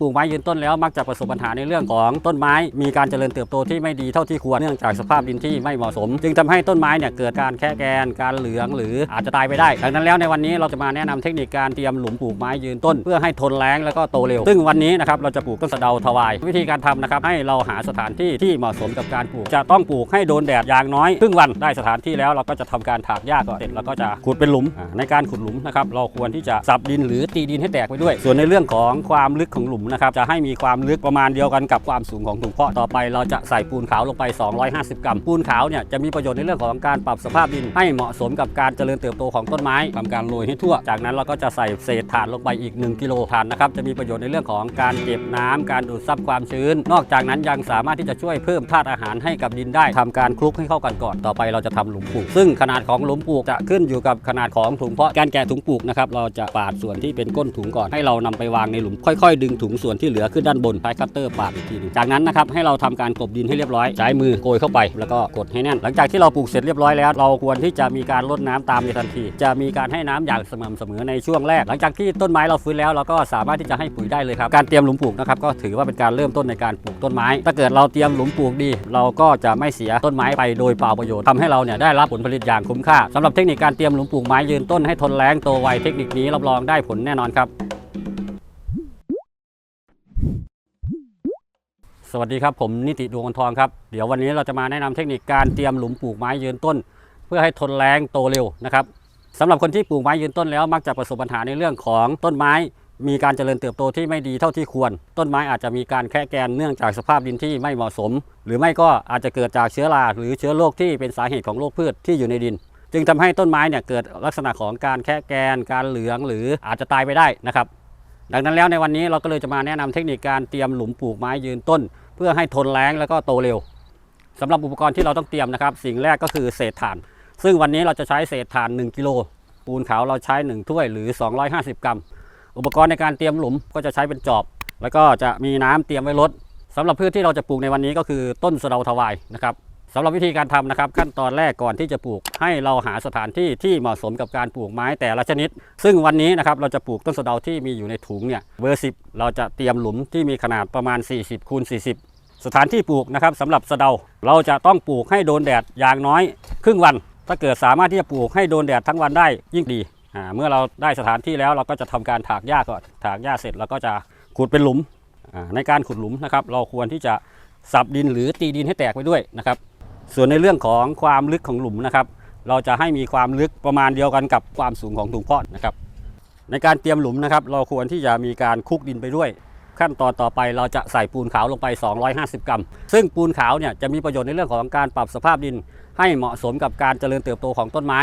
ปลูกไม้ยืนต้นแล้วมักจะประสบปัญหาในเรื่องของต้นไม้ มีการเจริญเติบโตที่ไม่ดีเท่าที่ควรเนื่องจากสภาพดินที่ไม่เหมาะสม จึงทำให้ต้นไม้เนี่ยเกิดการแค่แกน การเหลืองหรืออาจจะตายไปได้ดังนั้นแล้วในวันนี้เราจะมาแนะนำเทคนิคการเตรียมหลุมปลูกไม้ยืนต้น เพื่อให้ทนแล้งแล้วก็โตเร็ว ซึ่งวันนี้นะครับเราจะปลูกต้นสะเดาทวาย วิธีการทำนะครับให้เราหาสถานที่ที่เหมาะสมกับการปลูก จะต้องปลูกให้โดนแดดอย่างน้อยครึ่งวันได้สถานที่แล้วเราก็จะทำการถากหญ้าก่อนเสร็จแล้วก็จะขุดเป็นหลุมในการขุดหลุมนะครับเราควรที่จะสับดินหรือตีดินให้แตกไปด้วย ส่วนในเรื่องของความลึกของหลุมนะครับจะให้มีความลึกประมาณเดียวกันกับความสูงของถุงเพาะต่อไป เราจะใส่ปูนขาวลงไป 250 กรัม ปูนขาวเนี่ยจะมีประโยชน์ในเรื่องของการปรับสภาพดิน ให้เหมาะสมกับการเจริญเติบโตของต้นไม้ทำการโรยให้ทั่ว จากนั้นเราก็จะใส่เศษถ่านลงไปอีก 1 กิโลถ่านนะครับจะมีประโยชน์ในเรื่องของการเก็บน้ำการดูดซับความชื้น นอกจากนั้นยังสามารถที่จะช่วยเพิ่มธาตุอาหารให้กับดินได้ทำการคลุกให้เข้ากันก่อนต่อไปเราจะทำหลุมปลูก ซึ่งขนาดของหลุมปลูกจะขึ้นอยู่กับขนาดของถุงเพาะการแกะถุงปลูกนะครับเราจะปาดส่วนที่เป็นก้นถุงก่อนให้เรานำไปวางในหลุมค่อย ๆ ดึงถุงส่วนที่เหลือขึ้นด้านบนใช้คัตเตอร์ปาดอีกทีหนึงจากนั้นนะครับให้เราทำการกลบดินให้เรียบร้อยใช้มือโกยเข้าไปแล้วก็กดให้แน่น หลังจากที่เราปลูกเสร็จเรียบร้อยแล้ว เราควรที่จะมีการรดน้ำตามในทันที จะมีการให้น้ำอย่างสม่ำเสมอในช่วงแรก หลังจากที่ต้นไม้เราฟื้นแล้วเราก็สามารถที่จะให้ปุ๋ยได้เลยครับการเตรียมหลุมปลูกนะครับก็ถือว่าเป็นการเริ่มต้นในการปลูกต้นไม้ ถ้าเกิดเราเตรียมหลุมปลูกดี เราก็จะไม่เสียต้นไม้ไปโดยเปล่าประโยชน์ทำให้เราเนี่ยได้รับผลผลิตอย่างคุ้มค่าสำหรับเทคนิคการเตรียมหลุมปลูกไม้ยืนต้นให้ทนแล้งโตไวเทคนิคนี้รับรองได้ผลแน่นอนครับ สวัสดีครับผมนิติดวงทองครับเดี๋ยววันนี้เราจะมาแนะนำเทคนิคการเตรียมหลุมปลูกไม้ยืนต้น เพื่อให้ทนแรงโตเร็วนะครับสำหรับคนที่ปลูกไม้ยืนต้นแล้วมักจะประสบปัญหาในเรื่องของต้นไม้ มีการเจริญเติบโตที่ไม่ดีเท่าที่ควร ต้นไม้อาจจะมีการแค่แกนเนื่องจากสภาพดินที่ไม่เหมาะสม หรือไม่ก็อาจจะเกิดจากเชื้อราหรือเชื้อโรคที่เป็นสาเหตุของโรคพืชที่อยู่ในดิน จึงทำให้ต้นไม้เนี่ยเกิดลักษณะของการแค่แกน การเหลืองหรืออาจจะตายไปได้นะครับ ดังนั้นแล้วในวันนี้เราก็เลยจะมาแนะนำเทคนิคการเตรียมหลุมปลูกไม้ยืนต้น เพื่อให้ทนแล้งแล้วก็โตเร็วสำหรับอุปกรณ์ที่เราต้องเตรียมนะครับ สิ่งแรกก็คือเศษถ่าน ซึ่งวันนี้เราจะใช้เศษถ่าน 1 กิโลปูนขาวเราใช้ 1 ถ้วยหรือ 250 กรัม อุปกรณ์ในการเตรียมหลุมก็จะใช้เป็นจอบ แล้วก็จะมีน้ำเตรียมไว้รดสำหรับพืชที่เราจะปลูกในวันนี้ก็คือต้นสะเดาทวายนะครับ สำหรับวิธีการทำนะครับ ขั้นตอนแรกก่อนที่จะปลูก ให้เราหาสถานที่ที่เหมาะสมกับการปลูกไม้แต่ละชนิด ซึ่งวันนี้นะครับเราจะปลูกต้นสะเดาที่มีอยู่ในถุงเนี่ยเบอร์สิเราจะเตรียมหลุมที่มีขนาดประมาณ 40คูณ40 สถานที่ปลูกนะครับสำหรับสะเดาเราจะต้องปลูกให้โดนแดดอย่างน้อยครึ่งวัน ถ้าเกิดสามารถที่จะปลูกให้โดนแดดทั้งวันได้ยิ่งดีเมื่อเราได้สถานที่แล้วเราก็จะทำการถากหญ้าก่อนถากหญ้าเสร็จเราก็จะขุดเป็นหลุมในการขุดหลุมนะครับ เราควรที่จะสับดินหรือตีดินให้แตกไปด้วยนะครับ ส่วนในเรื่องของความลึกของหลุมนะครับ เราจะให้มีความลึกประมาณเดียวกันกับความสูงของถุงเพาะนะครับ ในการเตรียมหลุมนะครับ เราควรที่จะมีการคุกดินไปด้วย ขั้นตอนต่อไปเราจะใส่ปูนขาวลงไป 250 กรัม ซึ่งปูนขาวเนี่ยจะมีประโยชน์ในเรื่องของการปรับสภาพดิน ให้เหมาะสมกับการเจริญเติบโตของต้นไม้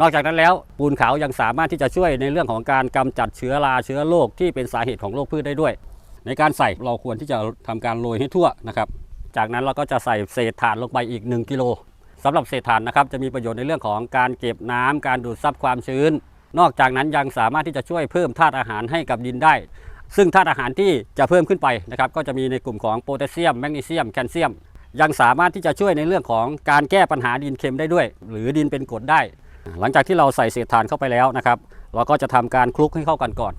นอกจากนั้นแล้วปูนขาวยังสามารถที่จะช่วยในเรื่องของการกำจัดเชื้อราเชื้อโรคที่เป็นสาเหตุของโรคพืชได้ด้วย ในการใส่เราควรที่จะทำการโรยให้ทั่วนะครับ จากนั้นเราก็จะใส่เศษถ่านลงไปอีก 1 กิโลสำหรับเศษถ่านนะครับจะมีประโยชน์ในเรื่องของการเก็บน้ำการดูดซับความชื้น นอกจากนั้นยังสามารถที่จะช่วยเพิ่มธาตุอาหารให้กับดินได้ ซึ่งธาตุอาหารที่จะเพิ่มขึ้นไปนะครับก็จะมีในกลุ่มของโพแทสเซียมแมกนีเซียมแคลเซียม ยังสามารถที่จะช่วยในเรื่องของการแก้ปัญหาดินเค็มได้ด้วย หรือดินเป็นกรดได้ หลังจากที่เราใส่เศษถ่านเข้าไปแล้วนะครับเราก็จะทำการคลุกให้เข้ากันก่อน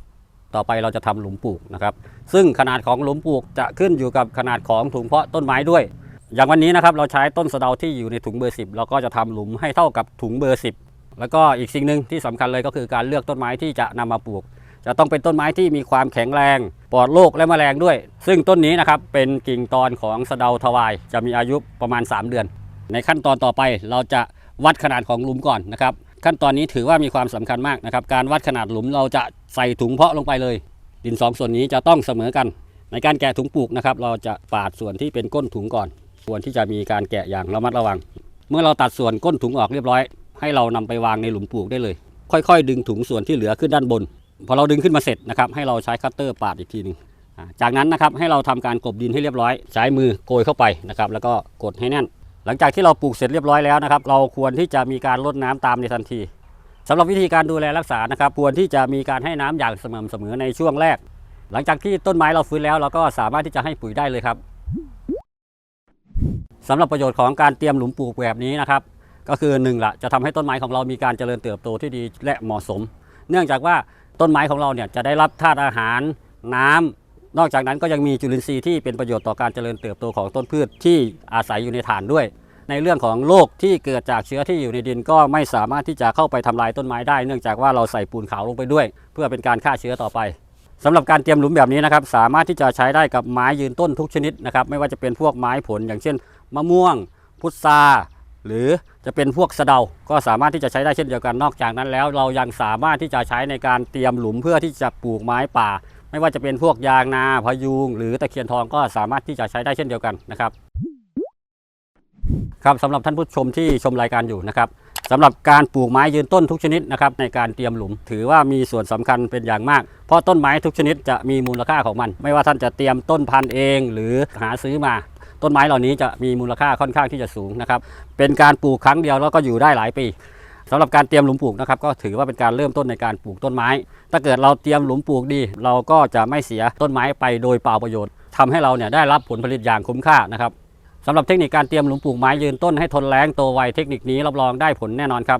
ต่อไปเราจะทำหลุมปลูกนะครับ ซึ่งขนาดของหลุมปลูกจะขึ้นอยู่กับขนาดของถุงเพาะต้นไม้ด้วย อย่างวันนี้นะครับเราใช้ต้นสะเดาที่อยู่ในถุงเบอร์ 10 เราก็จะทำหลุมให้เท่ากับถุงเบอร์ 10 แล้วก็อีกสิ่งหนึ่งที่สำคัญเลยก็คือการเลือกต้นไม้ที่จะนำมาปลูก จะต้องเป็นต้นไม้ที่มีความแข็งแรงปลอดโรคและแมลงด้วย ซึ่งต้นนี้นะครับเป็นกิ่งตอนของสะเดาทวาย จะมีอายุประมาณ 3 เดือน ในขั้นตอนต่อไปเราจะวัดขนาดของหลุมก่อนนะครับ ขั้นตอนนี้ถือว่ามีความสำคัญมากนะครับ การวัดขนาดหลุมเราจะใส่ถุงเพาะลงไปเลย ดินสองส่วนนี้จะต้องเสมอกัน ในการแกะถุงปลูกนะครับ เราจะปาดส่วนที่เป็นก้นถุงก่อนควรที่จะมีการแกะอย่างระมัดระวัง เมื่อเราตัดส่วนก้นถุงออกเรียบร้อย ให้เรานำไปวางในหลุมปลูกได้เลย ค่อยๆ ดึงถุงส่วนที่เหลือขึ้นด้านบน พอเราดึงขึ้นมาเสร็จนะครับให้เราใช้คัตเตอร์ปาดอีกทีหนึงอ่าจากนั้นนะครับให้เราทำการกลบดินให้เรียบร้อย ใช้มือโกยเข้าไปนะครับแล้วก็กดให้แน่น ลังจากที่เราปลูกเสร็จเรียบร้อยแล้วนะครับ เราควรที่จะมีการรดน้ำตามในทันทีสำหรับวิธีการดูแลรักษานะครับ ควรที่จะมีการให้น้ำอย่างสม่ำเสมอในช่วงแรก หลังจากที่ต้นไม้เราฟื้นแล้วเราก็สามารถที่จะให้ปุ๋ยได้เลยครับสำหรับประโยชน์ของการเตรียมหลุมปลูกแบบนี้นะครับ ก็คือหนึ่งละจะทำให้ต้นไม้ของเรามีการเจริญเติบโตที่ดีและเหมาะสม เนื่องจากว่าต้นไม้ของเราเนี่ยจะได้รับธาตุอาหารน้ นอกจากนั้นก็ยังมีจุลินทรีย์ที่เป็นประโยชน์ต่อการเจริญเติบโตของต้นพืชที่อาศัยอยู่ในฐานด้วย ในเรื่องของโรคที่เกิดจากเชื้อที่อยู่ในดินก็ไม่สามารถที่จะเข้าไปทำลายต้นไม้ได้ เนื่องจากว่าเราใส่ปูนขาวลงไปด้วย เพื่อเป็นการฆ่าเชื้อต่อไปสำหรับการเตรียมหลุมแบบนี้นะครับสามารถที่จะใช้ได้กับไม้ยืนต้นทุกชนิดนะครับไม่ว่าจะเป็นพวกไม้ผลอย่างเช่น มะม่วง พุทราหรือจะเป็นพวกสะเดา ก็สามารถที่จะใช้ได้เช่นเดียวกันนอกจากนั้นแล้ว เรายังสามารถที่จะใช้ในการเตรียมหลุมเพื่อที่จะปลูกไม้ป่า ไม่ว่าจะเป็นพวกยางนาพะยูงหรือตะเคียนทองก็สามารถที่จะใช้ได้เช่นเดียวกันนะครับครับสำหรับท่านผู้ชมที่ชมรายการอยู่นะครับสำหรับการปลูกไม้ยืนต้นทุกชนิดนะครับในการเตรียมหลุม ถือว่ามีส่วนสำคัญเป็นอย่างมาก เพราะต้นไม้ทุกชนิดจะมีมูลค่าของมัน ไม่ว่าท่านจะเตรียมต้นพันธุ์เอง หรือหาซื้อมาต้นไม้เหล่านี้จะมีมูลค่าค่อนข้างที่จะสูงนะครับเป็นการปลูกครั้งเดียวแล้วก็อยู่ได้หลายปี สำหรับการเตรียมหลุมปลูกนะครับก็ถือว่าเป็นการเริ่มต้นในการปลูกต้นไม้ ถ้าเกิดเราเตรียมหลุมปลูกดี เราก็จะไม่เสียต้นไม้ไปโดยเปล่าประโยชน์ทำให้เราเนี่ยได้รับผลผลิตอย่างคุ้มค่านะครับสำหรับเทคนิคการเตรียมหลุมปลูกไม้ยืนต้นให้ทนแล้งโตไวเทคนิคนี้รับรองได้ผลแน่นอนครับ